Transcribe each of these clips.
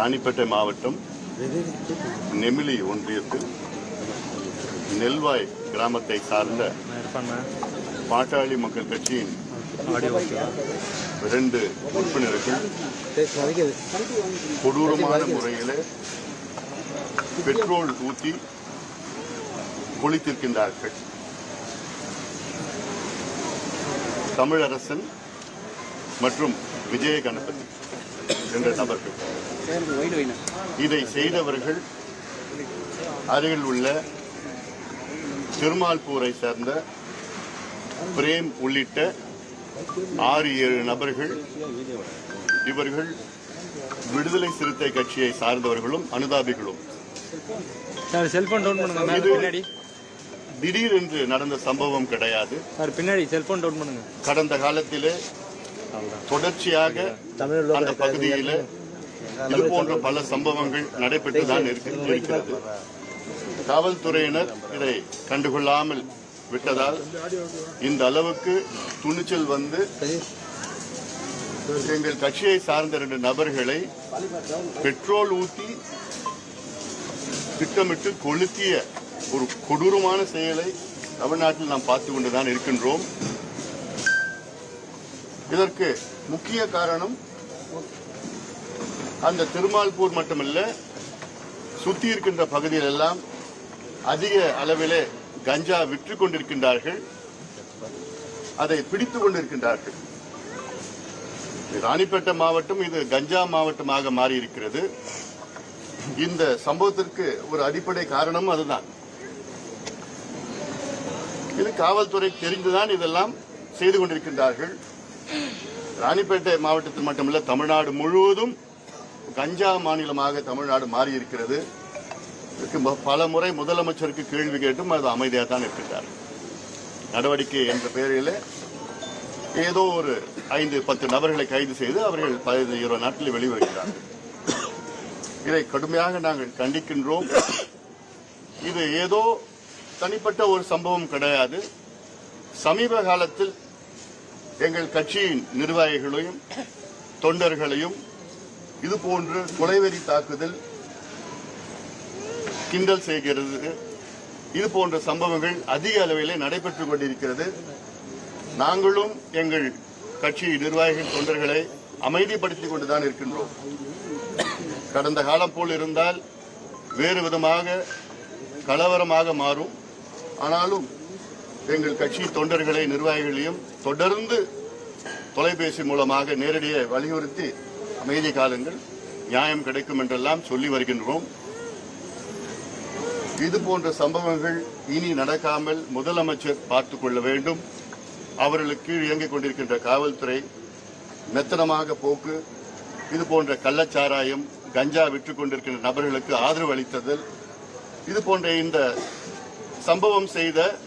ராணிப்பேட்டை மாவட்டம் நெமிலி ஒன்றியத்தில் நெல்வாய் கிராமத்தை சார்ந்த பாட்டாளி மக்கள் கட்சியின் இரண்டு உறுப்பினர்கள் கொடூரமான முறையில் பெட்ரோல் ஊற்றி குளித்திருக்கின்றார்கள். தமிழரசன் மற்றும் விஜய கணபதி என்ற நபர்கள் இதை செய்தவர்கள் அருகில் உள்ள திருமால்பூரை சேர்ந்த பிரேம் உள்ளிட்ட ஆறு ஏழு நபர்கள் இவர்கள் விடுதலை சிறுத்தை கட்சியை சார்ந்தவர்களும் அனுதாபிகளும். பின்னாடி. திடீரென்று நடந்த சம்பவம் கிடையாது. பின்னாடி செல்போன் டவுன் பண்ணுங்க. கடந்த காலத்திலே தொடர்ச்சியாக அந்த பகுதியில் இது போன்ற பல சம்பவங்கள் நடைபெற்றுதான் இருக்கு- இருக்கிறது. காவல்துறையினர் இதை கண்டுகொள்ளாமல் விட்டதால் இந்த அளவுக்கு துணிச்சல் வந்து எங்கள் கட்சியை சார்ந்த இரண்டு நபர்களை பெட்ரோல் ஊத்தி திட்டமிட்டு கொளுத்திய ஒரு கொடூரமான செயலை தமிழ்நாட்டில் நாம் பார்த்து கொண்டுதான் இருக்கின்றோம். இதற்கு முக்கிய காரணம் அந்த திருமால்பூர் மட்டுமல்ல சுத்தி இருக்கின்ற பகுதியில் எல்லாம் அதிக அளவிலே கஞ்சா விற்று கொண்டிருக்கின்றார்கள். அதை பிடித்துக் கொண்டிருக்கின்றார்கள். ராணிப்பேட்டை மாவட்டம் இது கஞ்சா மாவட்டமாக மாறி இருக்கிறது இந்த சம்பவத்திற்கு ஒரு அடிப்படை காரணம் அதுதான். இது காவல்துறை தெரிந்துதான் இதெல்லாம் செய்து கொண்டிருக்கின்றார்கள். ராணிப்பேட்டை மாவட்டத்தில் மட்டுமல்ல தமிழ்நாடு முழுவதும் கஞ்சா மாநிலமாக தமிழ்நாடு மாறி இருக்கிறது பல முறை முதலமைச்சருக்கு கேள்வி கேட்டும் அது அமைதியாக தான் இருக்கின்றார். நடவடிக்கை என்ற பெயரில் ஏதோ ஒரு ஐந்து பத்து நபர்களை கைது செய்து அவர்கள் பதினைந்து இருபது நாட்களில் வெளிவருகிறார்கள் இதை கடுமையாக நாங்கள் கண்டிக்கின்றோம். இது ஏதோ தனிப்பட்ட ஒரு சம்பவம் கிடையாது. சமீப காலத்தில் எங்கள் கட்சியின் நிர்வாகிகளையும் தொண்டர்களையும் இது போன்று கொலைவெறி தாக்குதல் கிண்டல் செய்கிறது. இது போன்ற சம்பவங்கள் அதிக அளவிலே நடைபெற்றுக் கொண்டிருக்கிறது. நாங்களும் எங்கள் கட்சி நிர்வாகிகள் தொண்டர்களை அமைதிப்படுத்திக் கொண்டுதான் இருக்கின்றோம். கடந்த காலம் போல் இருந்தால் வேறு விதமாக கலவரமாக மாறும். ஆனாலும் எங்கள் கட்சி தொண்டர்களை நிர்வாகிகளையும் தொடர்ந்து தொலைபேசி மூலமாக நேரடியாக வலியுறுத்தி அமைதி காலங்கள் நியாயம் கிடைக்கும் என்றெல்லாம் சொல்லி வருகின்றோம். இது போன்ற சம்பவங்கள் இனி நடக்காமல் முதலமைச்சர் பார்த்துக் கொள்ள வேண்டும். அவர்களுக்கு கீழ் இயங்கிக் கொண்டிருக்கின்ற காவல்துறை மெத்தனமாக போக்கு இது போன்ற கள்ளச்சாராயம் கஞ்சா விற்றுக் கொண்டிருக்கின்ற நபர்களுக்கு ஆதரவு அளித்ததல் இது போன்ற இந்த சம்பவம் செய்த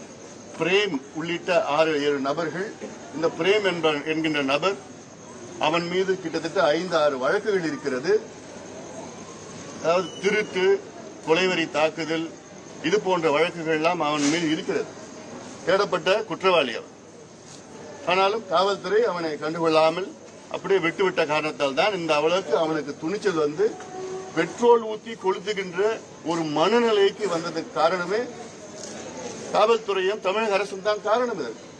பிரேம் உள்ளிட்ட ஆறு ஏழு நபர்கள் இந்த பிரேம் என்ப என்கின்ற நபர் அவன் மீது கிட்டத்தட்ட ஐந்து ஆறு வழக்குகள் இருக்கிறது. அதாவது திருட்டு கொலைவரி தாக்குதல் இது போன்ற வழக்குகள் எல்லாம் அவன் மீது இருக்கிறது. தேடப்பட்ட குற்றவாளி அவன். ஆனாலும் காவல்துறை அவனை கண்டுகொள்ளாமல் அப்படியே விட்டுவிட்ட காரணத்தால் தான் இந்த அளவுக்கு அவனுக்கு துணிச்சல் வந்து பெட்ரோல் ஊற்றி கொளுத்துகின்ற ஒரு மனநிலைக்கு வந்ததுக்கு காரணமே காவல்துறையும் தமிழக அரசும் தான் காரணம் இதற்கு.